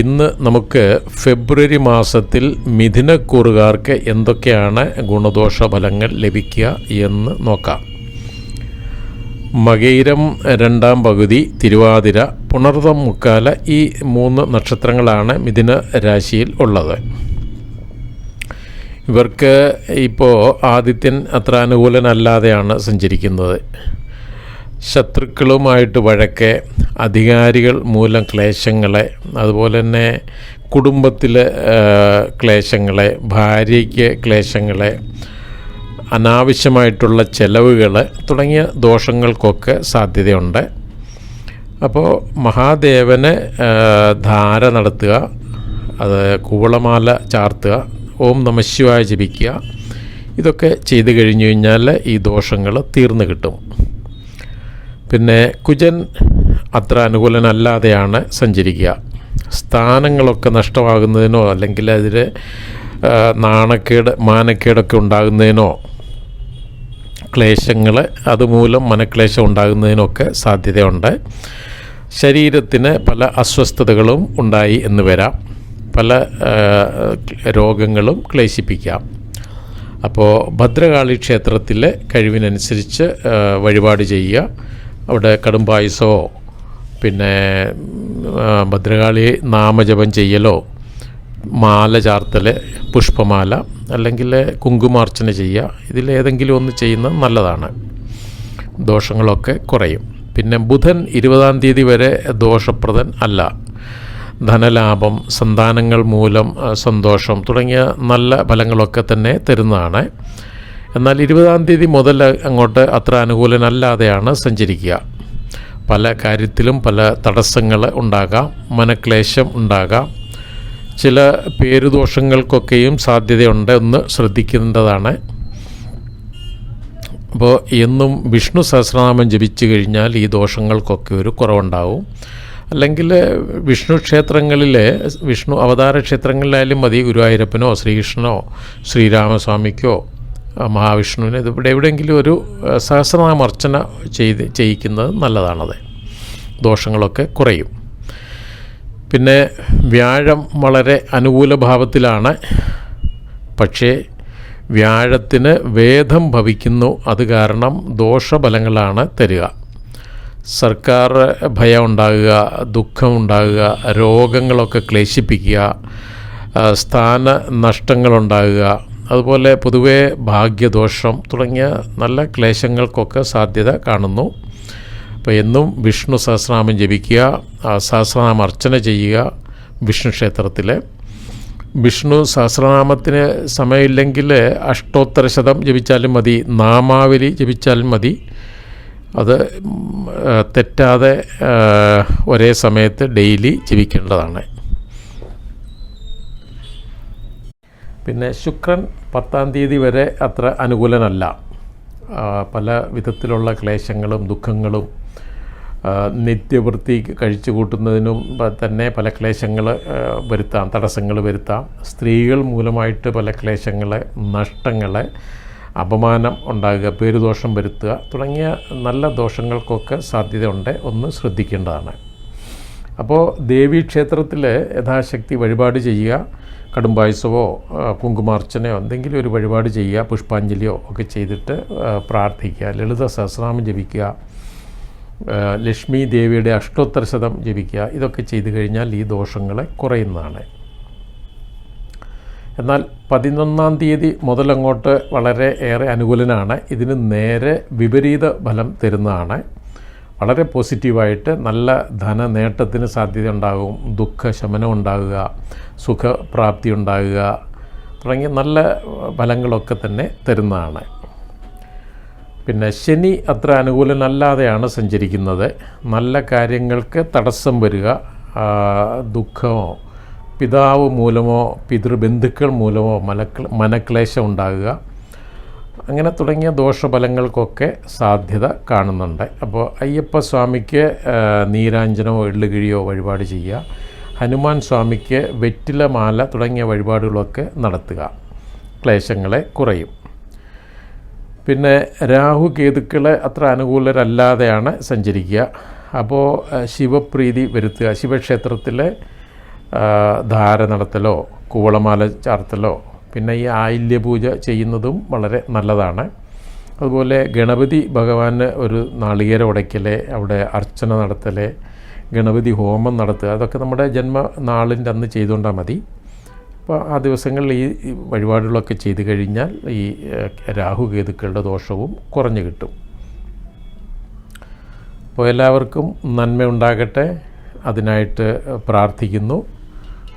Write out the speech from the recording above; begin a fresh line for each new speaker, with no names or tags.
ഇന്ന് നമുക്ക് ഫെബ്രുവരി മാസത്തിൽ മിഥുനക്കൂറുകാർക്ക് എന്തൊക്കെയാണ് ഗുണദോഷ ഫലങ്ങൾ ലഭിക്കുക എന്ന് നോക്കാം. മകയിരം രണ്ടാം പകുതി തിരുവാതിര പുണർതം മുക്കാല ഈ മൂന്ന് നക്ഷത്രങ്ങളാണ് മിഥുന രാശിയിൽ ഉള്ളത്. ഇവർക്ക് ഇപ്പോൾ ആദിത്യൻ അത്ര അനുകൂലനല്ലാതെയാണ് സഞ്ചരിക്കുന്നത്. ശത്രുക്കളുമായിട്ട് വഴക്ക് അധികാരികൾ മൂലം ക്ലേശങ്ങളെ അതുപോലെ തന്നെ കുടുംബത്തിലെ ക്ലേശങ്ങളെ ഭാര്യയ്ക്ക് ക്ലേശങ്ങളെ അനാവശ്യമായിട്ടുള്ള ചെലവുകൾ തുടങ്ങിയ ദോഷങ്ങൾക്കൊക്കെ സാധ്യതയുണ്ട്. അപ്പോൾ മഹാദേവന് ധാര നടത്തുക അത് കൂവളമാല ചാർത്തുക ഓം നമശിവായ ജപിക്കുക ഇതൊക്കെ ചെയ്തു കഴിഞ്ഞു കഴിഞ്ഞാൽ ഈ ദോഷങ്ങൾ തീർന്നു കിട്ടും. പിന്നെ കുജൻ അത്ര അനുകൂലനല്ലാതെയാണ് സഞ്ചരിക്കുക. സ്ഥാനങ്ങളൊക്കെ നഷ്ടമാകുന്നതിനോ അല്ലെങ്കിൽ അതിൽ നാണക്കേട് മാനക്കേടൊക്കെ ഉണ്ടാകുന്നതിനോ ക്ലേശങ്ങൾ അതുമൂലം മനക്ലേശം ഉണ്ടാകുന്നതിനൊക്കെ സാധ്യതയുണ്ട്. ശരീരത്തിന് പല അസ്വസ്ഥതകളും ഉണ്ടായി എന്ന് വരാം. പല രോഗങ്ങളും ക്ലേശിപ്പിക്കാം. അപ്പോൾ ഭദ്രകാളി ക്ഷേത്രത്തിലെ കഴിവിനനുസരിച്ച് വഴിപാട് ചെയ്യുക. അവിടെ കടുംപായസോ പിന്നെ ഭദ്രകാളി നാമജപം ചെയ്യലോ മാല ചാർത്തൽ പുഷ്പമാല അല്ലെങ്കിൽ കുങ്കുമാർച്ചന ചെയ്യുക ഇതിലേതെങ്കിലും ഒന്ന് ചെയ്യുന്നത് നല്ലതാണ്. ദോഷങ്ങളൊക്കെ കുറയും. പിന്നെ ബുധൻ ഇരുപതാം തീയതി വരെ ദോഷപ്രദൻ അല്ല. ധനലാഭം സന്താനങ്ങൾ മൂലം സന്തോഷം തുടങ്ങിയ നല്ല ഫലങ്ങളൊക്കെ തന്നെ തരുന്നതാണ്. എന്നാൽ ഇരുപതാം തീയതി മുതൽ അങ്ങോട്ട് അത്ര അനുകൂലനല്ലാതെയാണ് സഞ്ചരിക്കുക. പല കാര്യത്തിലും പല തടസ്സങ്ങൾ ഉണ്ടാകാം മനക്ലേശം ഉണ്ടാകാം. ചില പേരുദോഷങ്ങൾക്കൊക്കെയും സാധ്യതയുണ്ട് എന്ന് ശ്രദ്ധിക്കേണ്ടതാണ്. അപ്പോൾ എന്നും വിഷ്ണു സഹസ്രനാമം ജപിച്ചു കഴിഞ്ഞാൽ ഈ ദോഷങ്ങൾക്കൊക്കെ ഒരു കുറവുണ്ടാവും. അല്ലെങ്കിൽ വിഷ്ണു ക്ഷേത്രങ്ങളിലെ വിഷ്ണു അവതാര ക്ഷേത്രങ്ങളിലായാലും മതി ഗുരുവായൂരപ്പനോ ശ്രീകൃഷ്ണനോ ശ്രീരാമസ്വാമിക്കോ. മഹാവിഷ്ണുവിന്. ഇതിവിടെ എവിടെയെങ്കിലും ഒരു സഹസ്രനാമർച്ചന ചെയ്ത് ചെയ്യിക്കുന്നത് നല്ലതാണത്. ദോഷങ്ങളൊക്കെ കുറയും. പിന്നെ വ്യാഴം വളരെ അനുകൂല ഭാവത്തിലാണ്. പക്ഷേ വ്യാഴത്തിന് വേദം ഭവിക്കുന്നു. അത് കാരണം ദോഷഫലങ്ങളാണ് തരിക. സർക്കാർ ഭയം ഉണ്ടാകുക ദുഃഖം ഉണ്ടാകുക രോഗങ്ങളൊക്കെ ക്ലേശിപ്പിക്കുക സ്ഥാന നഷ്ടങ്ങളുണ്ടാകുക അതുപോലെ പൊതുവേ ഭാഗ്യദോഷം തുടങ്ങിയ നല്ല ക്ലേശങ്ങൾക്കൊക്കെ സാധ്യത കാണുന്നു. അപ്പോൾ എന്നും വിഷ്ണു സഹസ്രനാമം ജപിക്കുക സഹസ്രനാമം അർച്ചന ചെയ്യുക വിഷ്ണു ക്ഷേത്രത്തിൽ വിഷ്ണു സഹസ്രനാമത്തിന് സമയമില്ലെങ്കിൽ അഷ്ടോത്തര ശതം ജപിച്ചാലും മതി നാമാവലി ജപിച്ചാലും മതി. അത് തെറ്റാതെ ഒരേ സമയത്ത് ഡെയിലി ജപിക്കേണ്ടതാണ്. പിന്നെ ശുക്രൻ പത്താം തീയതി വരെ അത്ര അനുകൂലനല്ല. പല വിധത്തിലുള്ള ക്ലേശങ്ങളും ദുഃഖങ്ങളും നിത്യവൃത്തി കഴിച്ചു കൂട്ടുന്നതിനും തന്നെ പല ക്ലേശങ്ങൾ വരുത്താം തടസ്സങ്ങൾ വരുത്താം. സ്ത്രീകൾ മൂലമായിട്ട് പല ക്ലേശങ്ങളെ നഷ്ടങ്ങളെ അപമാനം ഉണ്ടാകുക പേരുദോഷം വരുത്തുക തുടങ്ങിയ നല്ല ദോഷങ്ങൾക്കൊക്കെ സാധ്യതയുണ്ട്. ഒന്ന് ശ്രദ്ധിക്കേണ്ടതാണ്. അപ്പോൾ ദേവീക്ഷേത്രത്തിൽ യഥാശക്തി വഴിപാട് ചെയ്യുക കടുംപായസവോ കുങ്കുമാർച്ചനയോ എന്തെങ്കിലും ഒരു വഴിപാട് ചെയ്യുക പുഷ്പാഞ്ജലിയോ ഒക്കെ ചെയ്തിട്ട് പ്രാർത്ഥിക്കുക. ലളിത സഹസ്രനാമം ജപിക്കുക. ലക്ഷ്മി ദേവിയുടെ അഷ്ടോത്തര ശതം ജപിക്കുക. ഇതൊക്കെ ചെയ്തു കഴിഞ്ഞാൽ ഈ ദോഷങ്ങളെ കുറയുന്നതാണ്. എന്നാൽ പതിനൊന്നാം തീയതി മുതലങ്ങോട്ട് വളരെ ഏറെ അനുകൂലനാണ്. ഇതിന് നേരെ വിപരീത ഫലം തരുന്നതാണ്. വളരെ പോസിറ്റീവായിട്ട് നല്ല ധന നേട്ടത്തിന് സാധ്യത ഉണ്ടാകും ദുഃഖശമനം ഉണ്ടാകുക സുഖപ്രാപ്തി ഉണ്ടാകുക തുടങ്ങിയ നല്ല ഫലങ്ങളൊക്കെ തന്നെ തരുന്നതാണ്. പിന്നെ ശനി അത്ര അനുകൂലനല്ലാതെയാണ് സഞ്ചരിക്കുന്നത്. നല്ല കാര്യങ്ങൾക്ക് തടസ്സം വരിക ദുഃഖമോ പിതാവ് മൂലമോ പിതൃബന്ധുക്കൾ മൂലമോ മനക്ല മനക്ലേശം ഉണ്ടാകുക അങ്ങനെ തുടങ്ങിയ ദോഷഫലങ്ങൾക്കൊക്കെ സാധ്യത കാണുന്നുണ്ട്. അപ്പോൾ അയ്യപ്പ സ്വാമിക്ക് നീരാഞ്ജനോ എള്ളുകിഴിയോ വഴിപാട് ചെയ്യുക. ഹനുമാൻ സ്വാമിക്ക് വെറ്റിലമാല തുടങ്ങിയ വഴിപാടുകളൊക്കെ നടത്തുക. ക്ലേശങ്ങളെ കുറയും. പിന്നെ രാഹു കേതുക്കളെ അത്ര അനുകൂലരല്ലാതെയാണ് സഞ്ചരിക്കുക. അപ്പോൾ ശിവപ്രീതി വരുത്തുക. ശിവക്ഷേത്രത്തിലെ ധാര നടത്തലോ കൂവളമാല ചാർത്തലോ പിന്നെ ഈ ആയില്യ പൂജ ചെയ്യുന്നതും വളരെ നല്ലതാണ്. അതുപോലെ ഗണപതി ഭഗവാന് ഒരു നാളികേര ഉടയ്ക്കൽ അവിടെ അർച്ചന നടത്തൽ ഗണപതി ഹോമം നടത്തുക അതൊക്കെ നമ്മുടെ ജന്മനാളിന്റെ അന്ന് ചെയ്തുകൊണ്ടാൽ മതി. അപ്പോൾ ആ ദിവസങ്ങളിൽ ഈ വഴിപാടുകളൊക്കെ ചെയ്തു കഴിഞ്ഞാൽ ഈ രാഹുകേതുക്കളുടെ ദോഷവും കുറഞ്ഞു കിട്ടും. അപ്പോൾ എല്ലാവർക്കും നന്മ ഉണ്ടാകട്ടെ അതിനായിട്ട് പ്രാർത്ഥിക്കുന്നു.